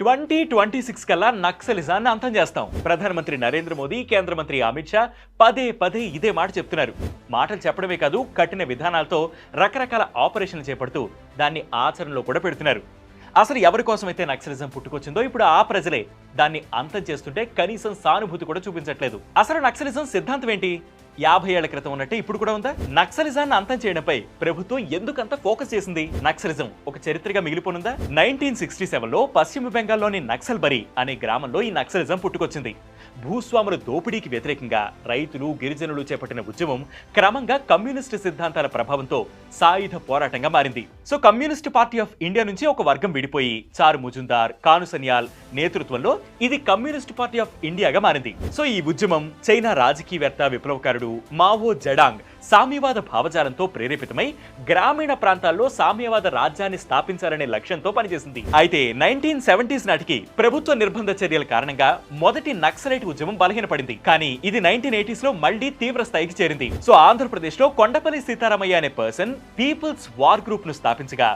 Twenty twenty six కల్లా నక్సలిజాన్ని అంతం చేస్తాం. ప్రధానమంత్రి నరేంద్ర మోదీ కేంద్ర మంత్రి అమిత్ షా పదే పదే ఇదే మాట చెప్తున్నారు. మాటలు చెప్పడమే కాదు కఠిన విధానాలతో రకరకాల ఆపరేషన్లు చేపడుతూ దాన్ని ఆచరణలో కూడా పెడుతున్నారు. అసలు ఎవరి కోసమైతే నక్సలిజం పుట్టుకొచ్చిందో ఇప్పుడు ఆ ప్రజలే దాన్ని అంతం చేస్తుంటే కనీసం సానుభూతి కూడా చూపించట్లేదు. అసలు నక్సలిజం సిద్ధాంతం ఏంటి? యాభై ఏళ్ళ క్రితం ఉన్నట్టే ఇప్పుడు కూడా ఉందా? నక్సలిజాన్ని అంతం చేయడంపై ప్రభుత్వం ఎందుకంత ఫోకస్ చేసింది? నక్సలిజం ఒక చరిత్రగా మిగిలిపోనుందా? నైన్టీన్ సిక్స్టీ సెవెన్లో పశ్చిమ బెంగాల్లోని నక్సల్ బరి అనే గ్రామంలో ఈ నక్సలిజం పుట్టుకొచ్చింది. భూస్వాముల దోపిడీకి వ్యతిరేకంగా రైతులు గిరిజనులు చేపట్టిన ఉద్యమం క్రమంగా కమ్యూనిస్టు సిద్ధాంతాల ప్రభావంతో సాయుధ పోరాటంగా మారింది. So communist party of India నుంచి ఒక వర్గం విడిపోయి చారు ముజుందార్ కానుసన్యాల్ నేతృత్వంలో ఇది కమ్యూనిస్ట్ పార్టీ ఆఫ్ ఇండియాగా మారింది. సో ఈ ఉద్యమం చైనా రాజకీయవేత్త విప్లవకారుడు మావో జడాంగ్ సామ్యవాద భావజాలంతో ప్రేరేపితమై గ్రామీణ ప్రాంతాల్లో సామ్యవాద రాజ్యాన్ని స్థాపించాలనే లక్ష్యంతో పనిచేసింది. అయితే నైన్టీన్ సెవెంటీస్ నాటికి ప్రభుత్వ నిర్బంధ చర్యల కారణంగా మొదటి నక్సలైట్ ఉద్యమం బలహీనపడింది. కానీ ఇది నైన్టీన్ ఎయిటీస్లో మళ్ళీ తీవ్ర స్థాయికి చేరింది. సో ఆంధ్రప్రదేశ్లో కొండపల్లి సీతారామయ్య అనే పర్సన్ పీపుల్స్ వార్ గ్రూప్ను స్థాపించగా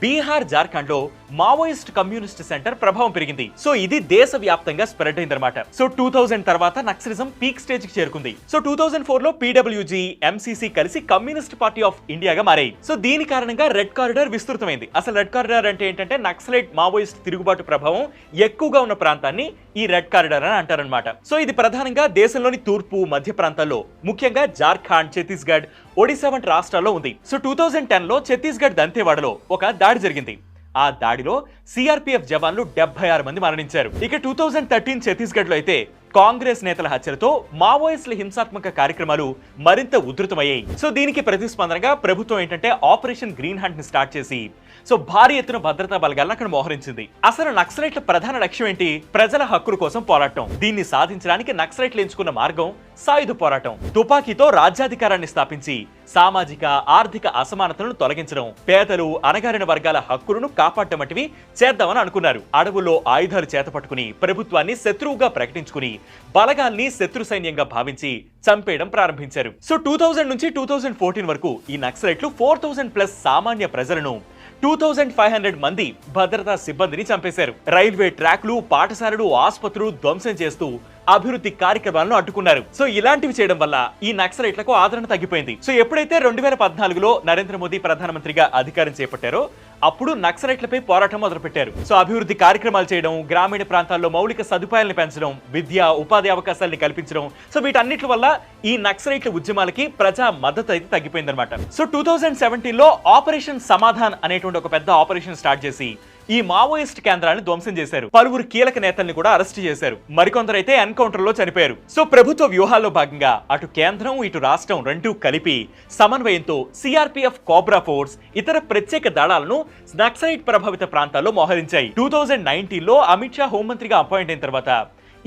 బీహార్ జార్ఖండ్లో మావోయిస్ట్ కమ్యూనిస్ట్ సెంటర్ ప్రభావం పెరిగింది. సో ఇది దేశవ్యాప్తంగా స్ప్రెడ్ అయిందన్నమాట. సో టూ థౌజండ్ తర్వాత నక్సలిజం పీక్ స్టేజ్కి చేరుకుంది. సో టూ థౌజండ్ ఫోర్లో పీడబ్ల్యూజీ ఎంసీసీ కలిసి కమ్యూనిస్ట్ పార్టీ ఆఫ్ ఇండియాగా మారాయి. సో దీని కారణంగా రెడ్ కారిడార్ విస్తృతమైంది. అసలు రెడ్ కారిడార్ అంటే ఏంటంటే నక్సలైట్ మావోయిస్ట్ తిరుగుబాటు ప్రభావం ఎక్కువగా ఉన్న ప్రాంతాన్ని ఈ రెడ్ కారిడార్ అని అంటారనమాట సో ఇది ప్రధానంగా దేశంలోని తూర్పు మధ్య ప్రాంతాల్లో ముఖ్యంగా జార్ఖండ్ ఛత్తీస్గఢ్ ఒడిశా వంటి రాష్ట్రాల్లో ఉంది. సో టూ థౌజండ్ టెన్లో ఛత్తీస్గఢ్ దంతేవాడలో ఒక దాడి జరిగింది. ఆ దాడిలో సిఆర్పిఎఫ్ జవాన్లు డెబ్బై ఆరు మంది మరణించారు. ఇక టూ థౌజండ్ థర్టీన్ ఛత్తీస్గఢ్లో అయితే కాంగ్రెస్ నేతల హత్యలతో మావోయిస్టుల హింసాత్మక కార్యక్రమాలు మరింత ఉధృతమయ్యాయి. సో దీనికి ప్రతిస్పందనగా ప్రభుత్వం ఏంటంటే ఆపరేషన్ గ్రీన్ హంట్ని స్టార్ట్ చేసి సో భారీ ఎత్తున భద్రతా బలగాలను అక్కడ మోహరించింది. అసలు నక్సలైట్ల ప్రధాన లక్ష్యం ఏంటి? ప్రజల హక్కుల కోసం పోరాటం. దీన్ని సాధించడానికి నక్సలైట్లు ఎంచుకున్న మార్గం సాయుధ పోరాటం. తుపాకీతో రాజ్యాధికారాన్ని స్థాపించి సామాజిక ఆర్థిక అసమానతలను తొలగించడం పేదలు అణగారిన వర్గాల హక్కులను కాపాడటం వంటివి చేద్దామని అనుకున్నారు. అడవుల్లో ఆయుధాలు చేతపట్టుకుని ప్రభుత్వాన్ని శత్రువుగా ప్రకటించుకుని బలగాల్ని శత్రు సైన్యంగా భావించి చంపేయడం ప్రారంభించారు. సో టూ థౌజండ్ నుంచి టూ థౌజండ్ ఫోర్టీన్ వరకు ఈ నక్సలైట్లు ఫోర్ థౌజండ్ ప్లస్ సామాన్య ప్రజలను టూ థౌజండ్ ఫైవ్ హండ్రెడ్ మంది భద్రతా సిబ్బందిని చంపేశారు. రైల్వే ట్రాక్లు పాఠశాలలు ఆసుపత్రులు ధ్వంసం చేస్తూ అభివృద్ధి కార్యక్రమాలను అడ్డుకున్నారు. సో ఇలాంటివి చేయడం వల్ల ఈ నక్సలైట్లకు ఆదరణ తగ్గిపోయింది. సో ఎప్పుడైతే రెండు వేల పద్నాలుగులో నరేంద్ర మోదీ ప్రధానమంత్రిగా అధికారం చేపట్టారో అప్పుడు నక్సలైట్లపై పోరాటం మొదలుపెట్టారు. సో అభివృద్ధి కార్యక్రమాలు చేయడం గ్రామీణ ప్రాంతాల్లో మౌలిక సదుపాయాలను పెంచడం విద్య ఉపాధి అవకాశాలను కల్పించడం సో వీటన్నిటి వల్ల ఈ నక్సలైట్ల ఉద్యమాలకి ప్రజా మద్దతు అయితే తగ్గిపోయిందన్నమాట. సో టూ థౌజండ్ సెవెంటీన్లో ఆపరేషన్ సమాధాన్ అనేటువంటి ఒక పెద్ద ఆపరేషన్ స్టార్ట్ చేసి ఈ మావోయిస్ట్ కేంద్రాన్ని ధ్వంసం చేశారు. పలువురు కీలక నేతల్ని కూడా అరెస్ట్ చేశారు. మరికొందరైతే ఎన్కౌంటర్లో చనిపోయారు. సో ప్రభుత్వ వ్యూహాల్లో భాగంగా అటు కేంద్రం ఇటు రాష్ట్రం రెండూ కలిపి సమన్వయంతో సిఆర్పిఎఫ్ కోబ్రా ఫోర్స్ ఇతర ప్రత్యేక దళాలను నక్సలైట్ ప్రభావిత ప్రాంతాల్లో మోహరించాయి. టూ థౌజండ్ నైన్టీన్లో అమిత్ షా హోంమంత్రిగా అపాయింట్ అయిన తర్వాత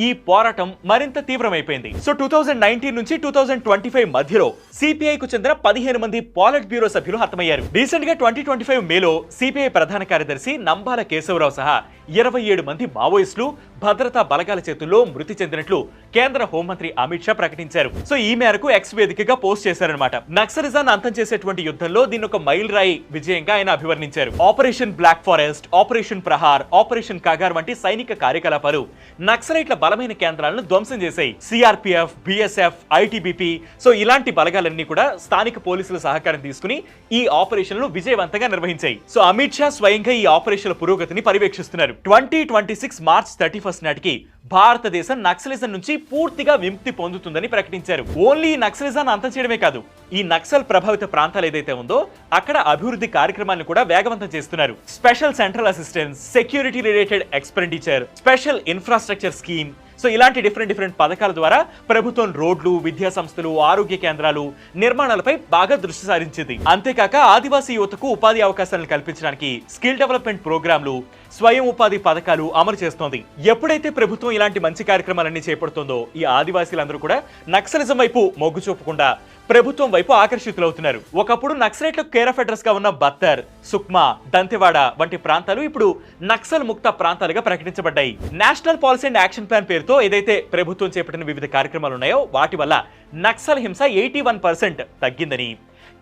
ఈ పోరాటం మరింత తీవ్రమైపోయింది. సో టూ థౌజండ్ నైన్టీన్ నుంచి టూ థౌజండ్ ట్వంటీ ఫైవ్ మధ్యలో సిపిఐ కు చెందిన పదిహేను మంది పాలిట్ బ్యూరో సభ్యులు హతమయ్యారు. రీసెంట్గా ట్వంటీ ట్వంటీ ఫైవ్ మేలో సిపిఐ ప్రధాన కార్యదర్శి నంబాల కేశవరావు సహా ఇరవై ఏడు మంది మావోయిస్టులు భద్రతా బలగాల చేతుల్లో మృతి చెందినట్లు కేంద్ర హోంమంత్రి అమిత్ షా ప్రకటించారు. సో ఈ మేరకు ఎక్స్ వేదికగా పోస్ట్ చేశారనమాట నక్సలిజాన్ని అంతం చేసేటువంటి యుద్ధంలో దీని ఒక మైల్ రాయి విజయంగా ఆయన అభివర్ణించారు. Operation black forest operation Prahar operation Kagar వంటి సైనిక కార్యకలాపాలు నక్సలైట్ల బలమైన కేంద్రాలను ధ్వంసం చేశాయి. సిఆర్పిఎఫ్ బిఎస్ఎఫ్ ఐటీబీపీ సో ఇలాంటి బలగాలన్నీ కూడా స్థానిక పోలీసుల సహకారం తీసుకుని ఈ ఆపరేషన్లు విజయవంతంగా నిర్వహించాయి. సో అమిత్ షా స్వయంగా ఈ ఆపరేషన్ల పురోగతిని పర్యవేక్షిస్తున్నారు. Twenty twenty six March thirty first నాటికి భారతదేశం నక్సలిజం నుంచి పూర్తిగా విముక్తి పొందుతుందని ప్రకటించారు. ఓన్లీ నక్సలిజాన్ని అంతం చేయడమే కాదు ఈ నక్సల్ ప్రభావిత ప్రాంతాలు ఏదైతే ఉందో అక్కడ అభివృద్ధి కార్యక్రమాలను కూడా వేగవంతం చేస్తున్నారు. Special central assistance security related expenditure special infrastructure scheme so ఇలాంటి డిఫరెంట్ డిఫరెంట్ పథకాల ద్వారా ప్రభుత్వం రోడ్లు విద్యా సంస్థలు ఆరోగ్య కేంద్రాలు నిర్మాణాలపై బాగా దృష్టి సారించింది. అంతేకాక ఆదివాసీ యువతకు ఉపాధి అవకాశాలను కల్పించడానికి స్కిల్ డెవలప్మెంట్ ప్రోగ్రాంలు స్వయం ఉపాధి పథకాలు అమలు చేస్తోంది. ఎప్పుడైతే ప్రభుత్వం ఇలాంటి మంచి కార్యక్రమాలన్నీ చేపడుతుందో ఈ ఆదివాసీలందరూ కూడా నక్సలిజం వైపు మొగ్గు చూపకుండా ప్రభుత్వం వైపు ఆకర్షితులవుతున్నారు. ఒకప్పుడు నక్సలైట్ల కేర్ ఆఫ్ అడ్రస్గా ఉన్న బత్తర్ సుక్మా దంతెవాడ వంటి ప్రాంతాలు ఇప్పుడు నక్సల్ ముక్త ప్రాంతాలుగా ప్రకటించబడ్డాయి. National policy and action plan పేరుతో ఏదైతే ప్రభుత్వం చేపట్టిన వివిధ కార్యక్రమాలు ఉన్నాయో వాటి వల్ల నక్సల్ హింస ఎయిటీ వన్ పర్సెంట్ తగ్గిందని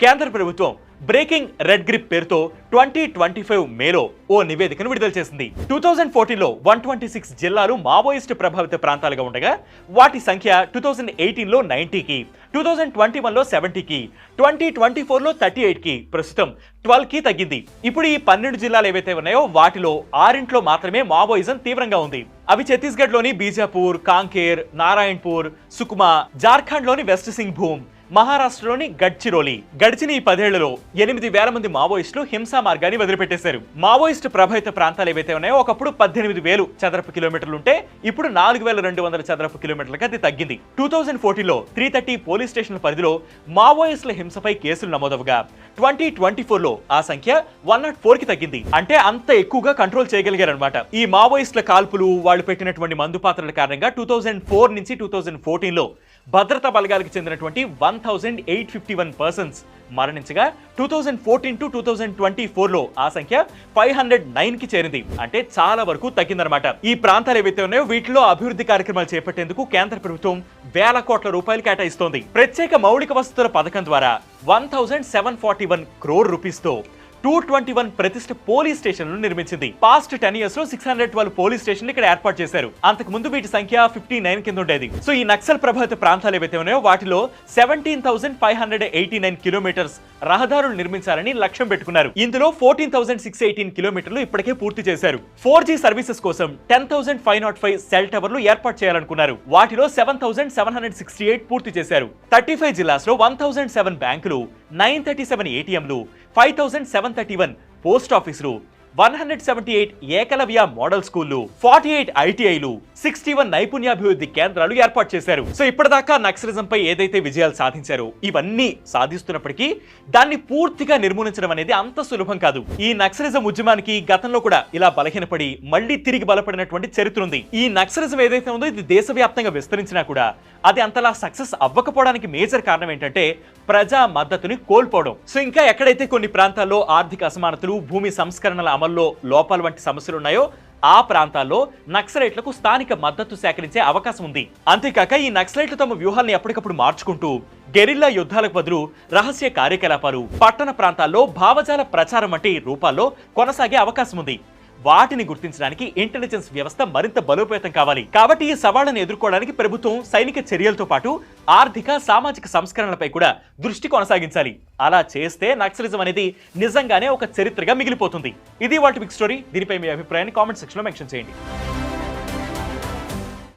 కేంద్ర ప్రభుత్వం బ్రేకింగ్ రెడ్ గ్రిప్ పేరుతో ట్వంటీ ట్వంటీ ఫైవ్ మేలో ఓ నివేదికను విడుదల చేసింది. టూ థౌజండ్ ఫోర్టీన్లో వన్ ట్వంటీ సిక్స్ జిల్లాలు మావోయిస్ట్ ప్రభావిత ప్రాంతాలుగా ఉండగా వాటి సంఖ్య టూ థౌజండ్ ఎయిటీన్లో నైన్టీకి టూ థౌజండ్ ట్వంటీ వన్లో సెవెంటీకి ట్వంటీ ట్వంటీ ఫోర్లో థర్టీ ఎయిట్కి ప్రస్తుతం ట్వెల్వ్కి తగ్గింది. ఇప్పుడు ఈ పన్నెండు జిల్లాలు ఏవైతే ఉన్నాయో వాటిలో ఆరింట్లో మాత్రమే మావోయిజం తీవ్రంగా ఉంది. అవి ఛత్తీస్గఢ్లోని బీజాపూర్ కాంకేర్ నారాయణ్పూర్ సుకుమా జార్ఖండ్లోని వెస్ట్ సింగ్ భూమ్ మహారాష్ట్రలోని గడ్చిరోలి. గడిచిన ఈ పదేళ్ళలో ఎనిమిది వేల మంది మావోయిస్టులు హింసా మార్గాన్ని వదిలిపెట్టేశారు. మావోయిస్టు ప్రభావిత ప్రాంతాలు ఏవైతే ఉన్నాయో ఒకప్పుడు పద్దెనిమిది వేలు చదరపు కిలోమీటర్లు ఉంటే ఇప్పుడు నాలుగు వేల రెండు వందల చదరపు కిలోమీటర్లకు అది తగ్గింది. టూ థౌజండ్ ఫోర్టీన్లో త్రీ థర్టీ పోలీస్ స్టేషన్ల పరిధిలో మావోయిస్టుల హింసపై కేసులు నమోదవగా. ట్వంటీ ట్వంటీ ఫోర్లో ఆ సంఖ్య వన్ నాట్ ఫోర్కి తగ్గింది. అంటే అంత ఎక్కువగా కంట్రోల్ చేయగలిగారనమాట ఈ మావోయిస్టుల కాల్పులు వాళ్ళు పెట్టినటువంటి మందు పాత్రల కారణంగా టూ థౌజండ్ ఫోర్ నుంచి టూ థౌజండ్ ఫోర్టీన్లో భద్రతా బలగాలకు చెందినటువంటి one thousand eight fifty one persons మరణించగా two thousand fourteen to two thousand twenty ఫోర్లో ఆ సంఖ్య ఫైవ్ హండ్రెడ్ నైన్కి చేరింది. అంటే చాలా వరకు తగ్గిందనమాట ఈ ప్రాంతాలు ఏవైతే ఉన్నాయో వీటిలో అభివృద్ధి కార్యక్రమాలు చేపట్టేందుకు కేంద్ర ప్రభుత్వం వేల కోట్ల రూపాయలు కేటాయిస్తోంది. ప్రత్యేక మౌలిక వసతుల పథకం ద్వారా one thousand seven forty one crore రూపీస్తో two twenty one ప్రతిష్ట పోలీస్ స్టేషన్ నిర్మించింది. పాస్ట్ టెన్ ఇయర్స్లో six hundred twelve police station ఇక్కడ ఏర్పాటు చేశారు. అంతకు ముందు వీటి సంఖ్య ఫిఫ్టీ నైన్ కింద ఉండేది. సో ఈ నక్సల్ ప్రభావిత ప్రాంతాలు ఏవైతే ఉన్నాయో వాటిలో seventeen thousand five hundred eighty nine kilometres రహదారులు నిర్మించాలని లక్ష్యం పెట్టుకున్నారు. ఇందులో ఫోర్టీన్ థౌసండ్ సిక్స్ ఎయిటీన్ కిలోమీటర్లు ఇప్పటికే పూర్తి చేశారు. ఫోర్ జీ సర్వీసెస్ కోసం ten thousand five not five cell టవర్లు ఏర్పాటు చేయాలనుకున్నారు. వాటిలో seven thousand seven hundred sixty eight పూర్తి చేశారు. థర్టీ ఫైవ్ జిల్లాస్లో వన్ థౌసండ్ సెవెన్ బ్యాంకులు nine thirty seven ఏటీఎంలు five thousand seven thirty one post ఆఫీసులు one hundred seventy eight Eklavya model స్కూళ్ళు ఫార్టీ ఎయిట్ ఐటీఐలు సిక్స్టీ వన్ నైపుణ్యాభివృద్ధి కేంద్రాలు ఏర్పాటు చేశారు. సో ఇప్పటిదాకా నక్సలిజం పై ఏదైతే విజయాలు సాధించారో ఇవన్నీ సాధిస్తున్నప్పటికీ దాన్ని పూర్తిగా నిర్మూలించడం అనేది అంత సులభం కాదు. ఈ నక్సలిజం ఉద్యమానికి గతంలో కూడా ఇలా బలహీనపడి మళ్ళీ తిరిగి బలపడినటువంటి చరిత్ర ఉంది. ఈ నక్సలిజం ఏదైతే ఉందో ఇది దేశవ్యాప్తంగా విస్తరించినా కూడా అది అంతలా సక్సెస్ అవ్వకపోవడానికి మేజర్ కారణం ఏంటంటే ప్రజా మద్దతుని కోల్పోవడం. సో ఇంకా ఎక్కడైతే కొన్ని ప్రాంతాల్లో ఆర్థిక అసమానతలు భూమి సంస్కరణల అమల్లో లోపాలు వంటి సమస్యలు ఉన్నాయో ఆ ప్రాంతాల్లో నక్సలైట్లకు స్థానిక మద్దతు సేకరించే అవకాశం ఉంది. అంతేకాక ఈ నక్సలైట్లు తమ వ్యూహాల్ని ఎప్పటికప్పుడు మార్చుకుంటూ గెరిల్లా యుద్ధాలకు బదులు రహస్య కార్యకలాపాలు పట్టణ ప్రాంతాల్లో భావజాల ప్రచారం వంటి రూపాల్లో కొనసాగే అవకాశం ఉంది. వాటిని గుర్తించడానికి ఇంటెలిజెన్స్ వ్యవస్థ మరింత బలోపేతం కావాలి. కాబట్టి ఈ సవాళ్ళను ఎదుర్కోవడానికి ప్రభుత్వం సైనిక చర్యలతో పాటు ఆర్థిక సామాజిక సంస్కరణలపై కూడా దృష్టి కొనసాగించాలి. అలా చేస్తే నక్సలిజం అనేది నిజంగానే ఒక చరిత్రగా మిగిలిపోతుంది. ఇది వాటి బిగ్ స్టోరీ. దీనిపై మీ అభిప్రాయాన్ని కామెంట్ సెక్షన్లో మెన్షన్ చేయండి.